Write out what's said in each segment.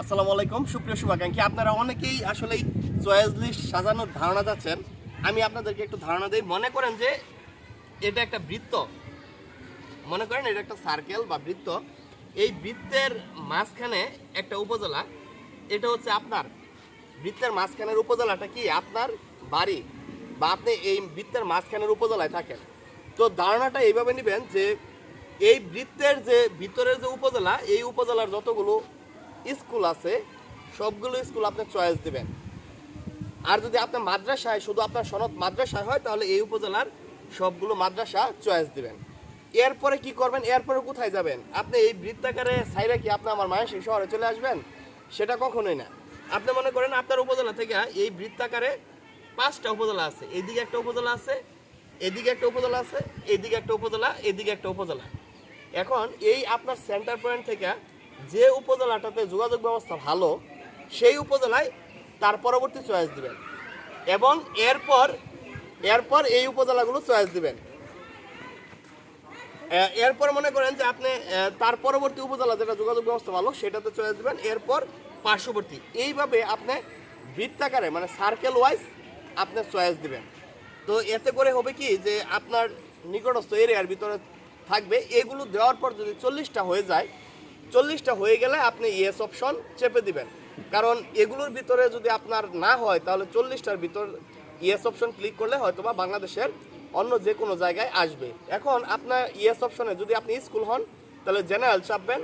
আসসালামু আলাইকুম, সুপ্রিয় শুভাকাঙ্ক্ষী। আপনারা অনেকেই আসলে চয়েস লিস্ট সাজানোর ধারণা যাচ্ছেন। আমি আপনাদেরকে একটু ধারণা দিই। মনে করেন যে এটা একটা বৃত্ত। মনে করেন এটা একটা সার্কেল বা বৃত্ত। এই বৃত্তের মাঝখানে একটা উপজেলা। এটা হচ্ছে আপনার। বৃত্তের মাঝখানের উপজেলাটা কি? আপনার বাড়ি। বা আপনি এই বৃত্তের মাঝখানের উপজেলায় থাকেন। তো ধারণাটা এইভাবে নেবেন যে এই বৃত্তের যে ভিতরের যে উপজেলা, এই উপজেলার যতগুলো স্কুল আছে, সবগুলো স্কুল আপনি চয়েস দিবেন। আর যদি আপনার মাদ্রাসায়, শুধু আপনার সনদ মাদ্রাসায় হয়, তাহলে এই উপজেলার সবগুলো মাদ্রাসা চয়েস দিবেন। এরপরে কি করবেন? এরপরে কোথায় যাবেন? আপনি এই বৃত্তাকারে সাইডে কি আপনি আমার মায়ের সেই শহরে চলে আসবেন? সেটা কখনোই না। আপনি মনে করেন আপনার উপজেলা থেকে এই বৃত্তাকারে পাঁচটা উপজেলা আছে। এইদিকে একটা উপজেলা আছে, এদিকে একটা উপজেলা আছে, এদিকে একটা উপজেলা, এদিকে একটা উপজেলা। এখন এই আপনার সেন্টার পয়েন্ট থেকে যে উপজেলাটাতে যোগাযোগ ব্যবস্থা ভালো, সেই উপজেলায় তার পরবর্তী চয়েস দিবেন। এবং এরপর এরপর এই উপজেলাগুলো চয়েস দিবেন। এরপর মনে করেন যে আপনি তার পরবর্তী উপজেলা যেটা যোগাযোগ ব্যবস্থা ভালো, সেটাতে চয়েস দিবেন। এরপর পার্শ্ববর্তী, এইভাবে আপনি বৃত্তাকারে মানে সার্কেল ওয়াইজ আপনি চয়েস দিবেন। তো এতে করে হবে কি যে আপনার নিকটস্থ এরিয়ার ভিতরে থাকবে। এগুলো দেওয়ার পর যদি চল্লিশটা হয়ে যায় চল্লিশটা হয়ে গেলে আপনি ইয়েস অপশন চেপে দিবেন। কারণ এগুলোর ভিতরে যদি আপনার না হয়, তাহলে চল্লিশটার ভিতর ইয়েস অপশন ক্লিক করলে হয়তো বা বাংলাদেশের অন্য যে কোনো জায়গায় আসবে। এখন আপনার ইয়েস অপশনে যদি আপনি স্কুল হন, তাহলে জেনারেল চাপবেন।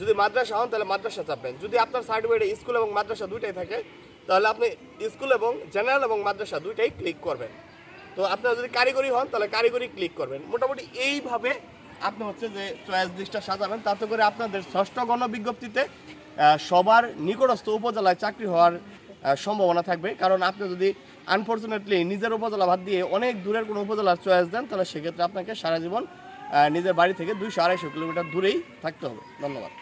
যদি মাদ্রাসা হন, তাহলে মাদ্রাসা চাপবেন। যদি আপনার সার্টিফিকেটে স্কুল এবং মাদ্রাসা দুইটাই থাকে, তাহলে আপনি স্কুল এবং জেনারেল এবং মাদ্রাসা দুইটাই ক্লিক করবেন। তো আপনারা যদি কারিগরি হন, তাহলে কারিগরি ক্লিক করবেন। মোটামুটি এইভাবে আপনি হচ্ছে যে চয়েস লিস্টটা সাজাবেন, তাতে করে আপনাদের ষষ্ঠ গণবিজ্ঞপ্তিতে বিজ্ঞপ্তিতে সবার নিকটস্থ উপজেলায় চাকরি হওয়ার সম্ভাবনা থাকবে। কারণ আপনি যদি আনফর্চুনেটলি নিজের উপজেলা ভাত দিয়ে অনেক দূরের কোনো উপজেলার চয়েস দেন, তাহলে সেক্ষেত্রে আপনাকে সারা জীবন নিজের বাড়ি থেকে দুইশো আড়াইশো কিলোমিটার দূরেই থাকতে হবে। ধন্যবাদ।